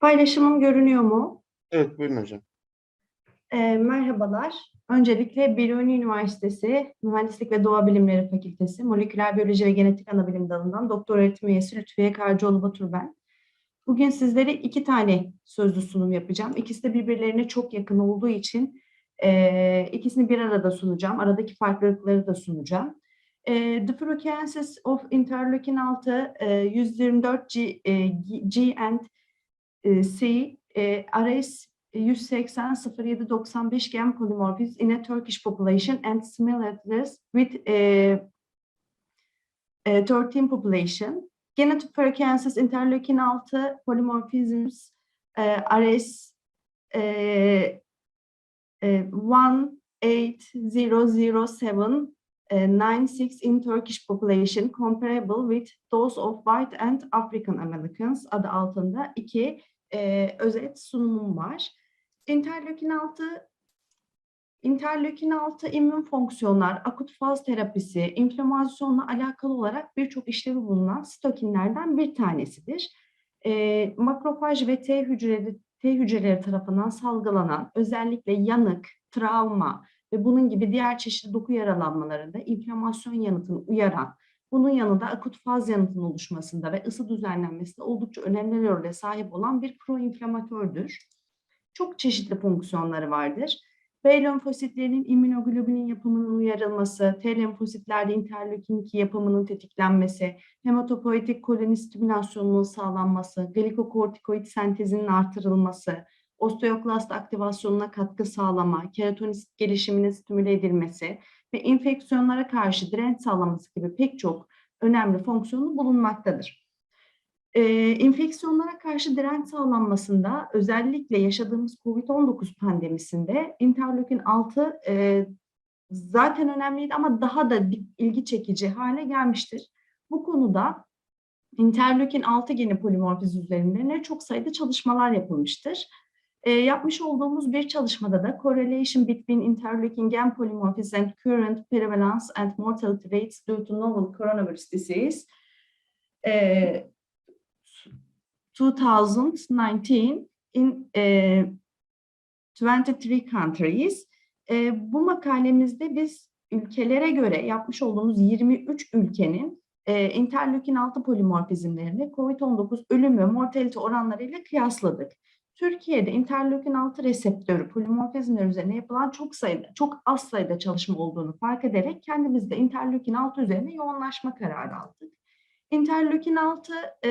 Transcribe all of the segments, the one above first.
Paylaşımım görünüyor mu? Evet, buyurun hocam. Eee, merhabalar. Öncelikle Biruni Üniversitesi Mühendislik ve Doğa Bilimleri Fakültesi Moleküler Biyoloji ve Genetik Anabilim Dalı'ndan doktor öğretim üyesi Lütfiye Karcıoğlu Batur ben. Bugün sizlere iki tane sözlü sunum yapacağım. İkisi de birbirlerine çok yakın olduğu için eee, ikisini bir arada sunacağım. Aradaki farklılıkları da sunacağım. Eee The Frequencies of Interleukin 6, eee, 124 G, eee, G and e, SEI, e, RS 180-07-95 gem polymorphies in a Turkish population and similarities with uh, uh, 13 population. Genetic preferences interleukin 6 polymorphisms uh, RS uh, uh, 18007 uh, 96 in Turkish population comparable with those of white and African Americans adı altında 2 e, özet sunumum var. Interleukin 6 Interleukin 6 immün fonksiyonlar, akut faz terapisi, inflamasyonla alakalı olarak birçok işlevi bulunan sitokinlerden bir tanesidir. E, makrofaj ve T hücreleri, T hücreleri tarafından salgılanan özellikle yanık, travma ve bunun gibi diğer çeşitli doku yaralanmalarında inflamasyon yanıtını uyaran bunun yanında akut faz yanıtının oluşmasında ve ısı düzenlenmesinde oldukça önemli role sahip olan bir proinflamatördür. Çok çeşitli fonksiyonları vardır. B lenfositlerinin immünoglobulin yapımının uyarılması, T lenfositlerde interleukin 2 yapımının tetiklenmesi, hematopoietik koloni stimülasyonunun sağlanması, glikokortikoid sentezinin artırılması, osteoklast aktivasyonuna katkı sağlama, keratonis gelişiminin stimüle edilmesi ve enfeksiyonlara karşı direnç sağlaması gibi pek çok önemli fonksiyonu bulunmaktadır. Eee, enfeksiyonlara karşı direnç sağlanmasında özellikle yaşadığımız COVID-19 pandemisinde interleukin 6 eee, zaten önemliydi ama daha da ilgi çekici hale gelmiştir. Bu konuda interleukin 6 geni polimorfiz üzerinde çok sayıda çalışmalar yapılmıştır. Eee, yapmış olduğumuz bir çalışmada da correlation between interleukin gen polymorphism and current prevalence and mortality rates due to novel coronavirus disease eee 2019 in eee, 23 countries. Eee, bu makalemizde biz ülkelere göre yapmış olduğumuz 23 ülkenin eee, interleukin 6 polimorfizmlerini COVID-19 ölüm ve mortalite oranlarıyla kıyasladık. Türkiye'de interleukin 6 reseptörü polimorfizmler üzerine yapılan çok sayıda, çok az sayıda çalışma olduğunu fark ederek kendimiz de interleukin 6 üzerine yoğunlaşma kararı aldık. Interleukin 6 eee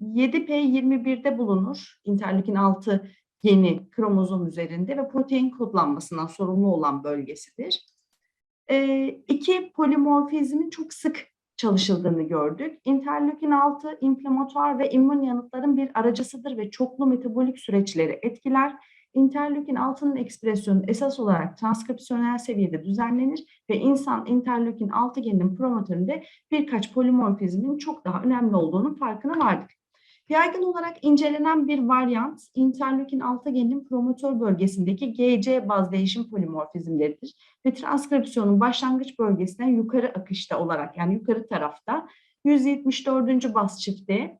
7P21'de bulunur. Interleukin 6 geni kromozom üzerinde ve protein kodlanmasından sorumlu olan bölgesidir. Eee iki polimorfizmin çok sık çalışıldığını gördük. Interleukin 6 inflamatuar ve immün yanıtların bir aracısıdır ve çoklu metabolik süreçleri etkiler. Interleukin 6'nın ekspresyonu esas olarak transkripsiyonel seviyede düzenlenir ve insan interleukin 6 geninin promotöründe birkaç polimorfizmin çok daha önemli olduğunun farkına vardık. Yaygın olarak incelenen bir varyant interleukin 6 geninin promotör bölgesindeki GC baz değişim polimorfizmleridir ve transkripsiyonun başlangıç bölgesinden yukarı akışta olarak yani yukarı tarafta 174. baz çifti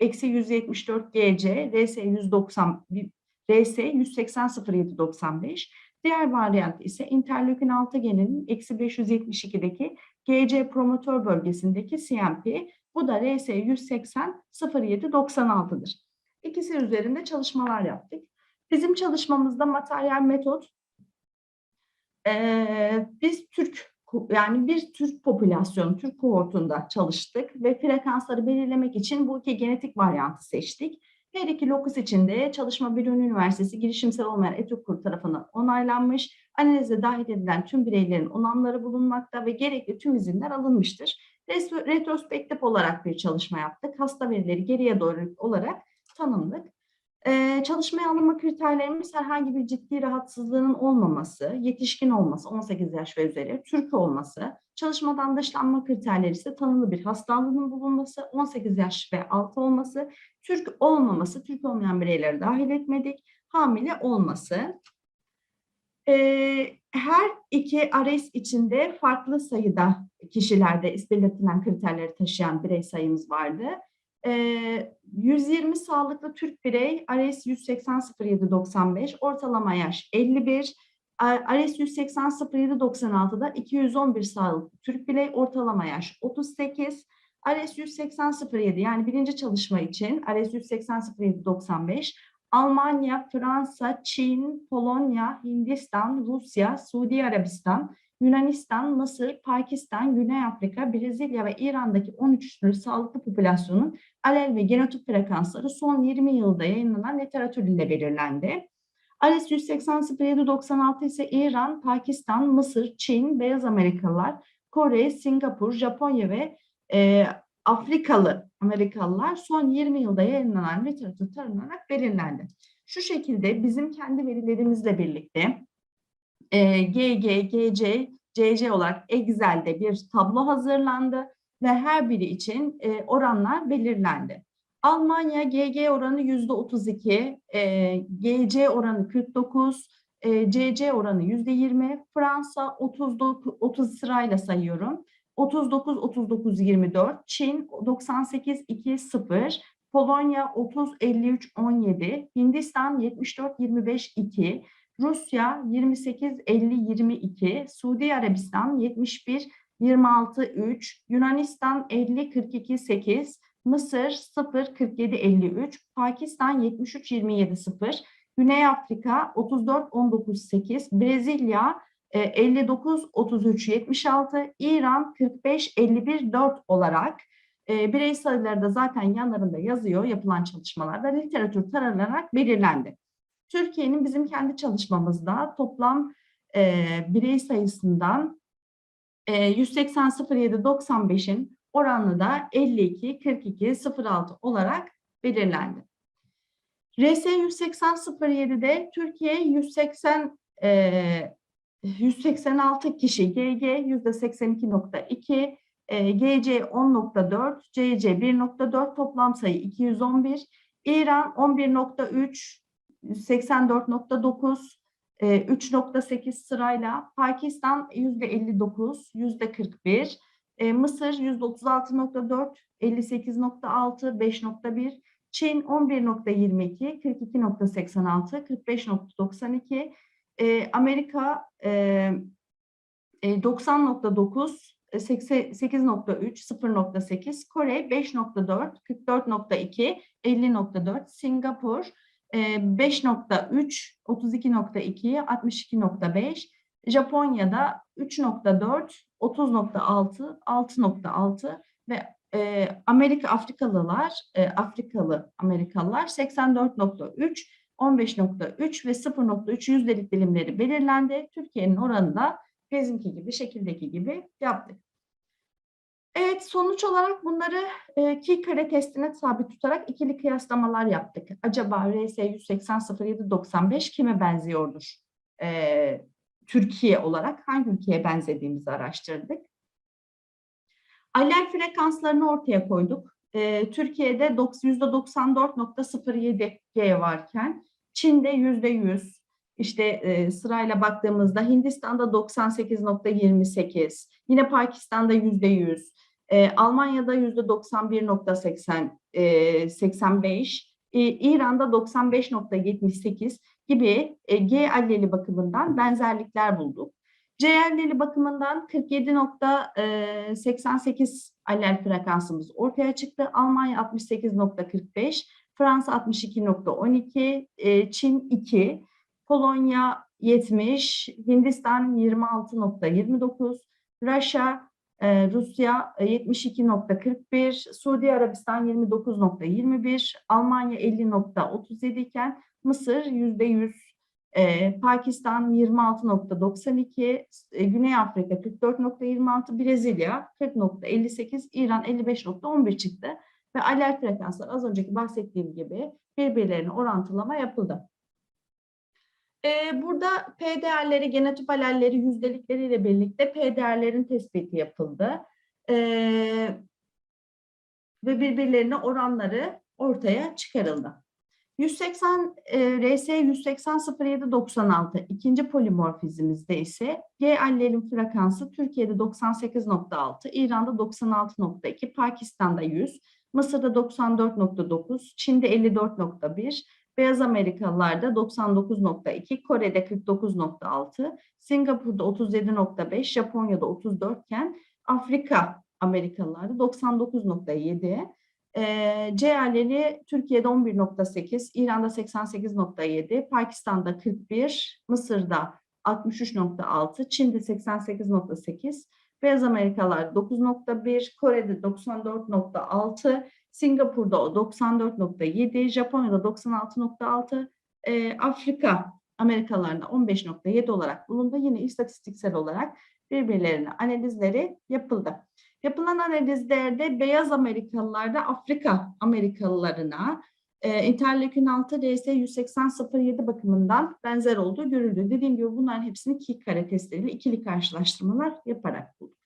eksi 174 GC RS 190 RS 180 0795 Diğer varyant ise interleukin 6 geninin eksi 572'deki GC promotör bölgesindeki CMP. Bu da RS 180 0796'dır. İkisi üzerinde çalışmalar yaptık. Bizim çalışmamızda materyal metot eee, biz Türk yani bir Türk popülasyonu, Türk kohortunda çalıştık ve frekansları belirlemek için bu iki genetik varyantı seçtik. Her iki lokus içinde çalışma Biruni Üniversitesi girişimsel olmayan ETÜKUR tarafından onaylanmış, analize dahil edilen tüm bireylerin onamları bulunmakta ve gerekli tüm izinler alınmıştır. Retrospektif olarak bir çalışma yaptık. Hasta verileri geriye doğru olarak tanımladık. Ee, çalışmaya alınma kriterlerimiz herhangi bir ciddi rahatsızlığının olmaması, yetişkin olması, 18 yaş ve üzeri, Türk olması, çalışmadan dışlanma kriterleri ise tanılı bir hastalığının bulunması, 18 yaş ve altı olması, Türk olmaması, Türk olmayan bireyleri dahil etmedik, hamile olması. Ee, her iki ARES içinde farklı sayıda kişilerde belirtilen kriterleri taşıyan birey sayımız vardı. Ee, 120 sağlıklı Türk birey, ARES 180 07 95, ortalama yaş 51, ARES 180 07 96'da 211 sağlıklı Türk birey, ortalama yaş 38, ARES 180 07 yani birinci çalışma için ARES 180 07 95, Almanya, Fransa, Çin, Polonya, Hindistan, Rusya, Suudi Arabistan, Yunanistan, Mısır, Pakistan, Güney Afrika, Brezilya ve İran'daki 13 türlü sağlıklı popülasyonun alel ve genotip frekansları son 20 yılda yayınlanan literatür ile belirlendi. ALES 180 0796 ise İran, Pakistan, Mısır, Çin, Beyaz Amerikalılar, Kore, Singapur, Japonya ve e, Afrikalı Amerikalılar son 20 yılda yayınlanan literatür taranarak belirlendi. Şu şekilde bizim kendi verilerimizle birlikte e, GG, GC, CC olarak Excel'de bir tablo hazırlandı ve her biri için e, oranlar belirlendi. Almanya GG oranı yüzde 32, e, GC oranı 49, e, CC oranı yüzde 20, Fransa 39, 30 sırayla sayıyorum. 39, 39, 24, Çin 98, 2, 0, Polonya 30, 53, 17, Hindistan 74, 25, 2, Rusya 28, 50, 22, Suudi Arabistan 71, 26, 3, Yunanistan 50, 42, 8, Mısır 0, 47, 53, Pakistan 73, 27, 0, Güney Afrika 34, 19, 8, Brezilya 59, 33, 76, İran 45, 51, 4 olarak e, birey sayıları da zaten yanlarında yazıyor yapılan çalışmalarda literatür taranarak belirlendi. Türkiye'nin bizim kendi çalışmamızda toplam e, birey sayısından e, 180 07 95'in oranlı da 52 42 06 olarak belirlendi. RS 180 07'de Türkiye 180 e, 186 kişi GG %82.2 e, GC 10.4 CC 1.4 toplam sayı 211 İran 11.3 84.9 3.8 sırayla Pakistan %59 %41 e, Mısır %36.4 58.6 5.1 Çin 11.22 42.86 45.92 e, Amerika e, 90.9 8.3 0.8 Kore 5.4 44.2 50.4 Singapur 5.3 32.2 62.5 Japonya'da 3.4 30.6 6.6 ve e, Amerika Afrikalılar e, Afrikalı Amerikalılar 84.3 15.3 ve 0.3 yüzdelik dilimleri belirlendi. Türkiye'nin oranı da bizimki gibi, şekildeki gibi yaptık. Evet, sonuç olarak bunları e, ki kare testine sabit tutarak ikili kıyaslamalar yaptık. Acaba RS 180 07 95 kime benziyordur? E, Türkiye olarak hangi ülkeye benzediğimizi araştırdık. Allel frekanslarını ortaya koyduk. E, Türkiye'de %94.07 G varken Çin'de %100, işte e, sırayla baktığımızda Hindistan'da 98.28, yine Pakistan'da %100, e, Almanya'da %91.80, e, 85, e, İran'da 95.78 gibi e, G alleli bakımından benzerlikler bulduk. C alleli bakımından 47.88 allel frekansımız ortaya çıktı. Almanya 68.45, Fransa 62.12, e, Çin 2, Polonya 70, Hindistan 26.29, Rusya e, Rusya 72.41, Suudi Arabistan 29.21, Almanya 50.37 iken Mısır %100, e, Pakistan 26.92, e, Güney Afrika 44.26, Brezilya 40.58, İran 55.11 çıktı ve alert frekanslar az önceki bahsettiğim gibi birbirlerine orantılama yapıldı. Ee, burada P değerleri, genotip alelleri, yüzdelikleriyle birlikte P değerlerin tespiti yapıldı. Ee, ve birbirlerine oranları ortaya çıkarıldı. 180 e, RS 180 07 96 ikinci polimorfizmimizde ise G allerin frekansı Türkiye'de 98.6, İran'da 96.2, Pakistan'da 100, Mısır'da 94.9, Çin'de 54.1, Beyaz Amerikalılarda 99.2, Kore'de 49.6, Singapur'da 37.5, Japonya'da 34 iken Afrika Amerikalılarda 99.7, e, C Türkiye'de 11.8, İran'da 88.7, Pakistan'da 41, Mısır'da 63.6, Çin'de 88.8, Beyaz Amerikalılar 9.1, Kore'de 94.6, Singapur'da 94.7, Japonya'da 96.6, e, Afrika Amerikalılarında 15.7 olarak bulundu. Yine istatistiksel olarak birbirlerine analizleri yapıldı. Yapılan analizlerde beyaz Amerikalılarda Afrika Amerikalılarına e, interleukin 6 RS 180-07 bakımından benzer olduğu görüldü. Dediğim gibi bunların hepsini ki kare testleriyle ikili karşılaştırmalar yaparak bulduk.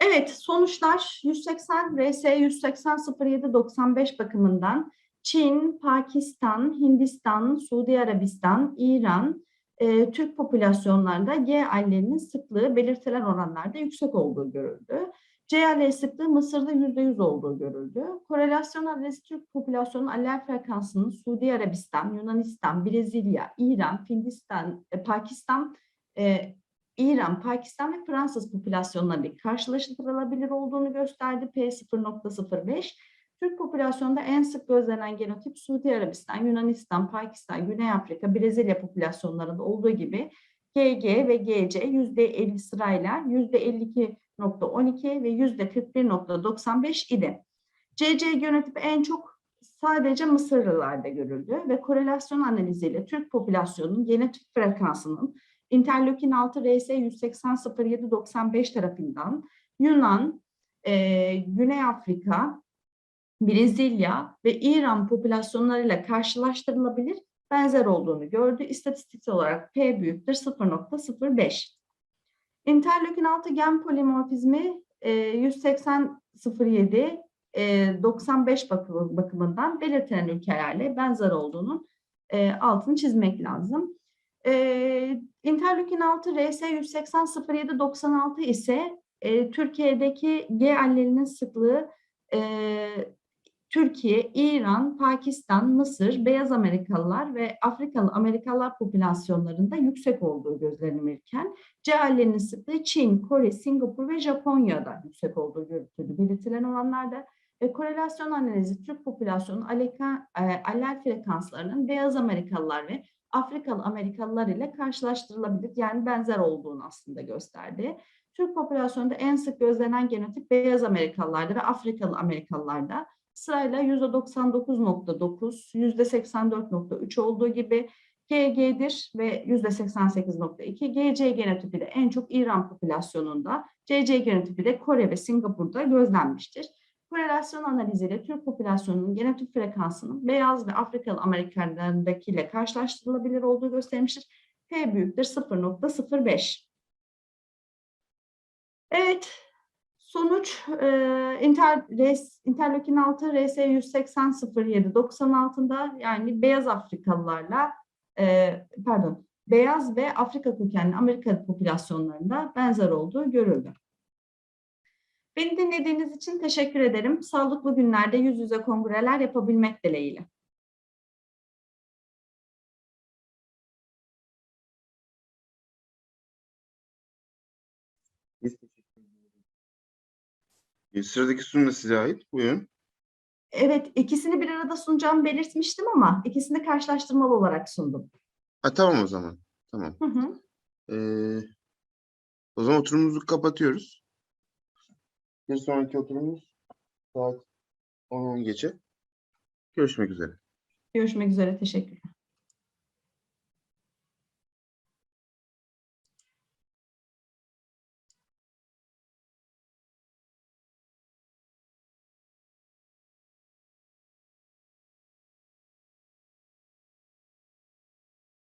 Evet, sonuçlar 180 RS 180-07-95 bakımından Çin, Pakistan, Hindistan, Suudi Arabistan, İran, e, Türk popülasyonlarında G allelinin sıklığı belirtilen oranlarda yüksek olduğu görüldü. C allel sıklığı Mısır'da %100 olduğu görüldü. Korelasyon analizi Türk popülasyonunun allel frekansının Suudi Arabistan, Yunanistan, Brezilya, İran, Hindistan, e, Pakistan, e, İran, Pakistan ve Fransız popülasyonlarıyla karşılaştırılabilir olduğunu gösterdi. P0.05 Türk popülasyonunda en sık gözlenen genotip Suudi Arabistan, Yunanistan, Pakistan, Güney Afrika, Brezilya popülasyonlarında olduğu gibi GG ve GC %50 sırayla %52.12 ve %41.95 idi. CC genotipi en çok sadece Mısırlılarda görüldü ve korelasyon analiziyle Türk popülasyonunun genotip frekansının interleukin 6 RS 180 07 95 tarafından Yunan, e, Güney Afrika, Brezilya ve İran popülasyonlarıyla karşılaştırılabilir benzer olduğunu gördü. İstatistiksel olarak P büyüktür 0.05. Interleukin 6 gen polimorfizmi e, 180-07 e, 95 bakım, bakımından belirtilen ülkelerle benzer olduğunun e, altını çizmek lazım. E, interleukin 6 RS 180-07 96 ise e, Türkiye'deki G allelinin sıklığı e, Türkiye, İran, Pakistan, Mısır, Beyaz Amerikalılar ve Afrikalı Amerikalılar popülasyonlarında yüksek olduğu gözlenilirken cehallerinin sıklığı Çin, Kore, Singapur ve Japonya'da yüksek olduğu görüntülü belirtilen olanlarda ve korelasyon analizi Türk popülasyonun allel frekanslarının Beyaz Amerikalılar ve Afrikalı Amerikalılar ile karşılaştırılabilir yani benzer olduğunu aslında gösterdi. Türk popülasyonunda en sık gözlenen genotip Beyaz Amerikalılarda ve Afrikalı Amerikalılarda sırayla %99.9, %84.3 olduğu gibi GG'dir ve %88.2. GC genotipi de en çok İran popülasyonunda, CC genotipi de Kore ve Singapur'da gözlenmiştir. Korelasyon analiziyle Türk popülasyonunun genotip frekansının beyaz ve Afrikalı Amerikanlarındakiyle karşılaştırılabilir olduğu göstermiştir. P büyüktür 0.05. Evet, Sonuç e, inter, res, interleukin 6 RS 180 07 96'da yani beyaz Afrikalılarla e, pardon beyaz ve Afrika kökenli Amerika popülasyonlarında benzer olduğu görüldü. Beni dinlediğiniz için teşekkür ederim. Sağlıklı günlerde yüz yüze kongreler yapabilmek dileğiyle. E, Sıradaki sunum da size ait. Buyurun. Evet, ikisini bir arada sunacağımı belirtmiştim ama ikisini karşılaştırmalı olarak sundum. Ha, tamam o zaman. Tamam. Hı hı. Ee, o zaman oturumumuzu kapatıyoruz. Bir sonraki oturumumuz saat 10 geçe. Görüşmek üzere. Görüşmek üzere, teşekkürler.